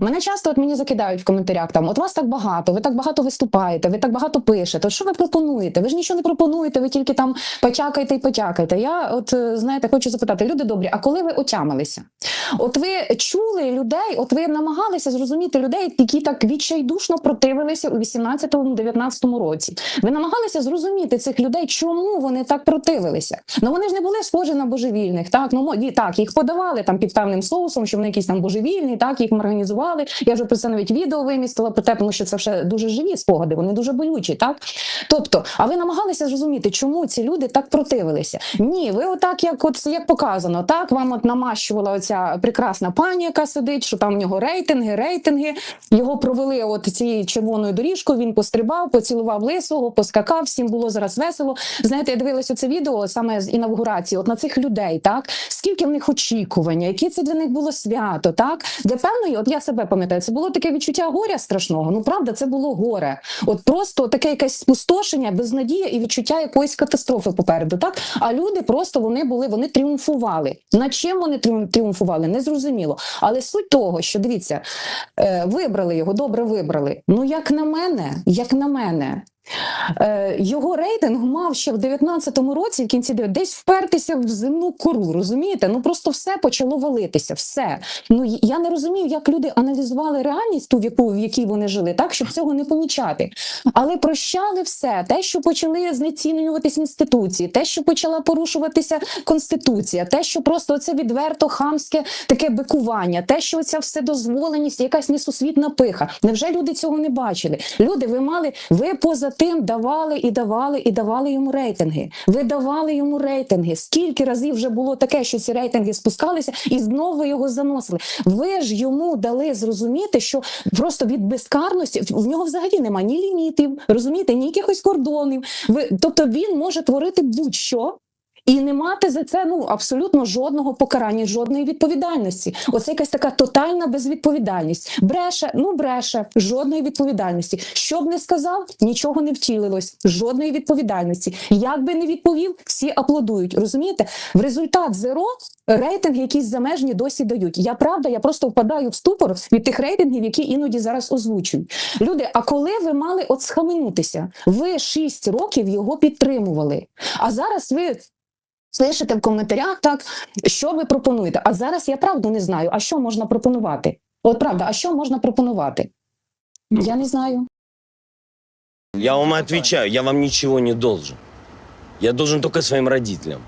Мене часто от мені закидають в коментарях там: от вас так багато, ви так багато виступаєте, ви так багато пишете. Що ви пропонуєте? Ви ж нічого не пропонуєте, ви тільки там потякайте і потякайте. Я, от е, знаєте, хочу запитати, люди добрі, а коли ви отямилися? От ви чули людей, от ви намагалися зрозуміти людей, які так відчайдушно противилися у 18-19 році. Ви намагалися зрозуміти цих людей, чому вони так противилися. Ну вони ж не були схожі на божевільних. Так, ну так їх подавали там під певним соусом, що вони якісь там божевільні, так їх організували. Я вже про це навіть відео вимістила про те, тому що це вже дуже живі спогади, вони дуже болючі, так. Тобто, а ви намагалися зрозуміти, чому ці люди так противилися? Ні, ви отак, як от як показано, так вам от намащувала оця прекрасна пані, яка сидить, що там в нього рейтинги, рейтинги. Його провели от цією червоною доріжкою. Він пострибав, поцілував лисого, поскакав. Всім було зараз весело. Знаєте, я дивилася це відео саме з інавгурації. От на цих людей, так скільки в них очікування, яке це для них було свято, так для певної, от я себе пам'ятаю, це було таке відчуття горя страшного. Ну правда, це було горе. От просто таке якесь спустошення, безнадія і відчуття якоїсь катастрофи попереду. Так а люди просто вони були, вони тріумфували. Над чим вони тріумфували, не зрозуміло. Але суть того, що дивіться, е, вибрали його, добре вибрали. Ну як на мене, як на мене. Е, його рейтинг мав ще в 19-му році, в кінці десь впертися в земну кору. Розумієте? Ну просто все почало валитися. Все. Ну я не розумію, як люди аналізували реальність, ту в яку в якій вони жили, так щоб цього не помічати. Але прощали все, те, що почали знецінюватись інституції, те, що почала порушуватися конституція, те, що просто це відверто хамське таке бикування, те, що ця вседозволеність, якась несусвітна пиха. Невже люди цього не бачили? Люди, ви мали, ви поза тим давали і давали і давали йому рейтинги. Ви давали йому рейтинги. Скільки разів вже було таке, що ці рейтинги спускалися, і знову його заносили. Ви ж йому дали зрозуміти, що просто від безкарності в нього взагалі немає ні лімітів, розумієте, ні якихось кордонів. Ви, тобто він може творити будь-що. І не мати за це ну абсолютно жодного покарання, жодної відповідальності. Оце якась така тотальна безвідповідальність. Бреше, ну бреше, жодної відповідальності. Що б не сказав, нічого не втілилось, жодної відповідальності. Як би не відповів, всі аплодують. Розумієте? В результат зеро рейтинг якісь замежні досі дають. Я правда, я просто впадаю в ступор від тих рейтингів, які іноді зараз озвучують. Люди, а коли ви мали от схаменутися? Ви 6 років його підтримували. А зараз ви Пишете в коментарях, так що ви пропонуєте. А зараз я правду не знаю. А що можна пропонувати? От правда, а що можна пропонувати? Я не знаю. Я вам отвечаю, я вам ничего не должен. Я должен только своим родителям.